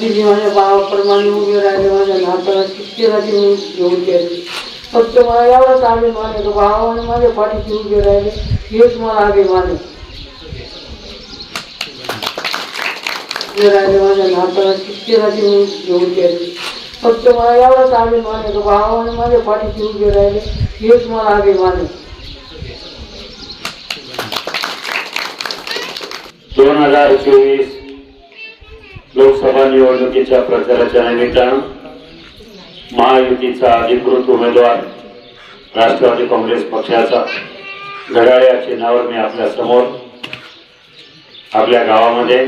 तिने माझ्या भावाप्रमाणे उभे राहिले माझ्या नाताला शिक्षणाची मी घेऊन केली फक्त मला एवढाच अभिमान आहे का आणि माझ्या पाठीशी उभे राहिले हेच मला अभिमान आहे उभे राहिले माझ्या नाताला शिक्षणाची मी घेऊन केली फक्त मला एवढाच अभिमान आहे का आणि माझ्या पाठीशी उभे राहिले हेच मला अभिमान आहे दोन हजार चोवीस लोकसभा निवडणुकीच्या प्रचाराच्या निमित्तानं महायुतीचा अधिकृत उमेदवार राष्ट्रवादी काँग्रेस पक्षाचा घड्याळ या चिन्हावर मी आपल्यासमोर आपल्या गावामध्ये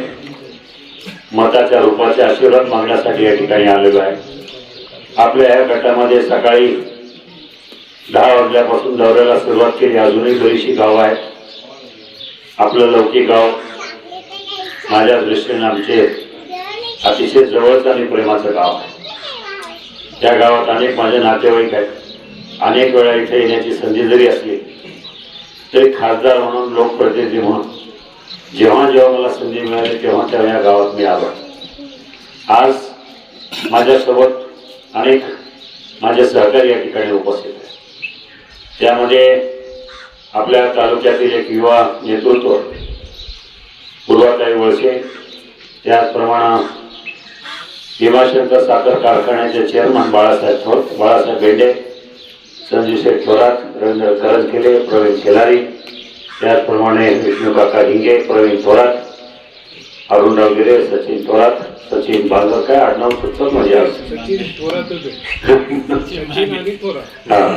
मताच्या रूपाचे आशीर्वाद मागण्यासाठी या ठिकाणी आलेलो आहे. आपल्या या गटामध्ये सकाळी दहा वाजल्यापासून दौऱ्याला सुरुवात केली. अजूनही बरीचशी गावं आहेत. आपलं लौकिक गाव माझ्या दृष्टीने आमचे अतिशय जवळचं आणि प्रेमाचं गाव आहे. त्या गावात अनेक माझे नातेवाईक आहेत. अनेक वेळा इथे येण्याची संधी जरी असली तरी खासदार म्हणून लोकप्रतिनिधी म्हणून जेव्हा जेव्हा मला संधी मिळाली तेव्हा तेव्हा या गावात मी आलो. आज माझ्यासोबत अनेक माझे सहकारी या ठिकाणी उपस्थित आहेत. त्यामध्ये आपल्या तालुक्यातील एक युवा नेतृत्व पूर्वाताई वळसे त्याचप्रमाणे भीमाशंकर साखर कारखान्याचे चेअरमन बाळासाहेब थोर बाळासाहेब बेंडे संजय शेठ थोरात रवींद्र करंजकेले प्रवीण खेलारी त्याचप्रमाणे विष्णू काका हिंगे प्रवीण थोरात अरुणराव गिरे सचिन थोरात सचिन बांगर काय आडनाव सुचत म्हणजे हा.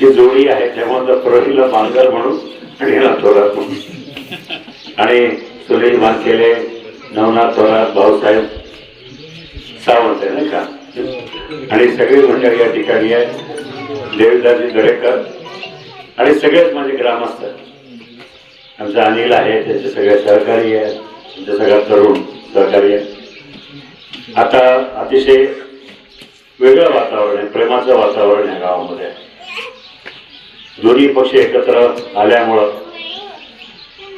ती जोडी आहे त्यामुळे तर प्रवीणला बांगर म्हणून आणि थोरात म्हणून. आणि सुनील मानकेले नवनाथ थोरात भाऊसाहेब सावंत आहे नाही का? आणि सगळी मंडळी या ठिकाणी आहे देवीदाजी दरेकर आणि सगळेच माझे ग्रामस्थ. आमचा अनिल आहे त्याचे सगळे सहकारी आहेत. आमचे सगळ्या तरुण सहकारी आहेत. आता अतिशय वेगळं वातावरण आहे प्रेमाचं वातावरण आहे गावामध्ये. दोन्ही पक्ष एकत्र आल्यामुळं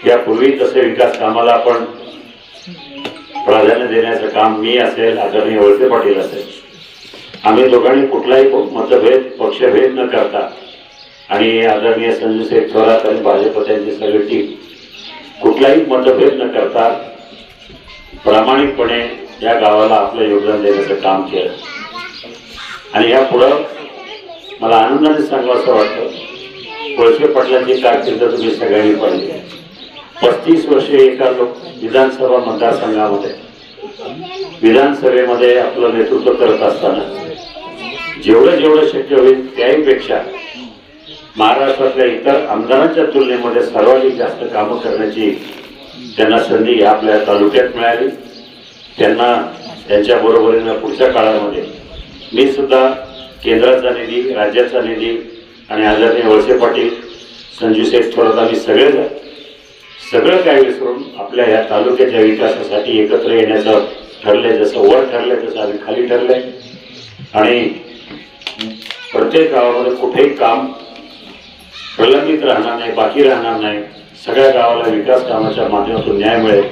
यापूर्वी तसे विकास कामाला आपण प्राधान्य देण्याचं काम मी असेल आदरणीय वळसे पाटील असेल. आम्ही दोघांनी कुठलाही मतभेद पक्षभेद न करता आणि आदरणीय संजय शेख थोरात आणि भाजप त्यांची सगळी टीम कुठलाही मतभेद न करता प्रामाणिकपणे या गावाला आपलं योगदान देण्याचं काम केलं. आणि या पुढं मला आनंदाने सांगावं असं वाटतं कोळसे पाटलांची कारकिर्द तुम्ही सगळ्यांनी पाहिली. पस्तीस वर्षे एका लोक विधानसभा मतदारसंघामध्ये. विधानसभेमध्ये आपलं नेतृत्व करत असताना जेवढं जेवढं शक्य होईल त्याहीपेक्षा महाराष्ट्रातल्या इतर आमदारांच्या तुलनेमध्ये सर्वाधिक जास्त कामं करण्याची त्यांना संधी आपल्या तालुक्यात मिळाली. त्यांना त्यांच्या बरोबरीनं पुढच्या काळामध्ये मी सुद्धा केंद्राचा निधी राज्याचा निधी आणि आदरणीय वळसे पाटील संजू शेठ थोरात आम्ही सगळेजण सगळं काय विसरून आपल्या या तालुक्याच्या विकासासाठी एकत्र येण्याचं ठरलंय जसं वर ठरलंय तसं आम्ही खाली ठरलंय. आणि प्रत्येक गावामध्ये कुठेही काम प्रलंबित राहणार नाही बाकी राहणार नाही. सगळ्या गावाला विकास कामाच्या माध्यमातून न्याय मिळेल.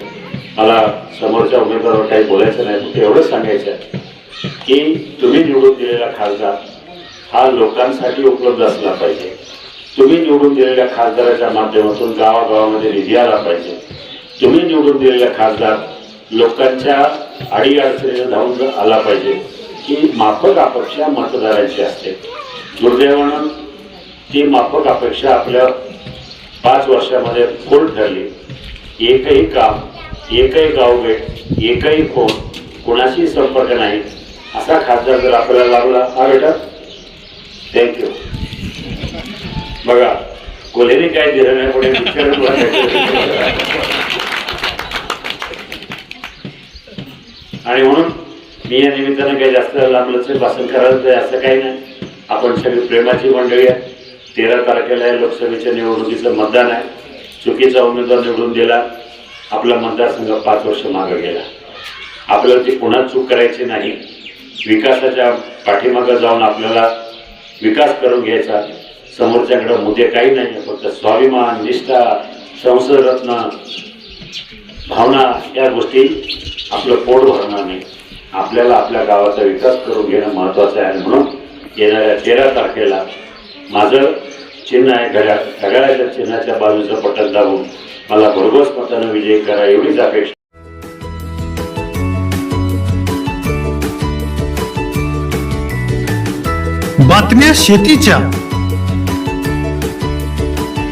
मला समोरच्या उमेदवारावर काही बोलायचं नाही फक्त एवढंच सांगायचं आहे की तुम्ही निवडून दिलेला खासदार हा लोकांसाठी उपलब्ध असला पाहिजे. तुम्ही निवडून दिलेल्या खासदाराच्या माध्यमातून गावागावामध्ये निधी आला पाहिजे. तुम्ही निवडून दिलेला खासदार लोकांच्या अडीअडचणीनं धावून आला पाहिजे की माफक अपेक्षा मतदारांची असते. दुर्दैवानं ती माफक अपेक्षा आपल्या पाच वर्षामध्ये फोल ठरली. एकही काम एकही गावभेट एकही फोन कोणाशी संपर्क नाही असा खासदार जर आपल्याला लागला हा बेटा. थँक्यू बघा कोल्हेने काय दिलं नाही पुढे आणि म्हणून मी या निमित्तानं काही जास्त लांबलच भाषण करायचं नाही असं काही नाही. आपण सगळी प्रेमाची मंडळी आहे तेरा तारखेला या लोकसभेच्या निवडणुकीचं मतदान आहे. चुकीचा उमेदवार निवडून दिला. आपला मतदारसंघ पाच वर्ष मागे गेला. आपल्याला ती पुन्हा चूक करायची नाही. विकासाच्या पाठीमागं जाऊन आपल्याला विकास करून घ्यायचा. समोरच्याकडे मुद्दे काही नाही फक्त स्वाभिमान निष्ठा संसदरत्न भावना या गोष्टी आपलं पोट भरणार नाही. आपल्याला आपल्या गावाचा विकास करून घेणं महत्त्वाचं आहे. आणि म्हणून येणाऱ्या तेरा तारखेला माझं चिन्ह आहे घड्या घड्याळाच्या चिन्हाच्या बाजूचं पटक दाबून मला भरघोस मतानं विजय करा एवढीच अपेक्षा. बातम्या शेतीच्या.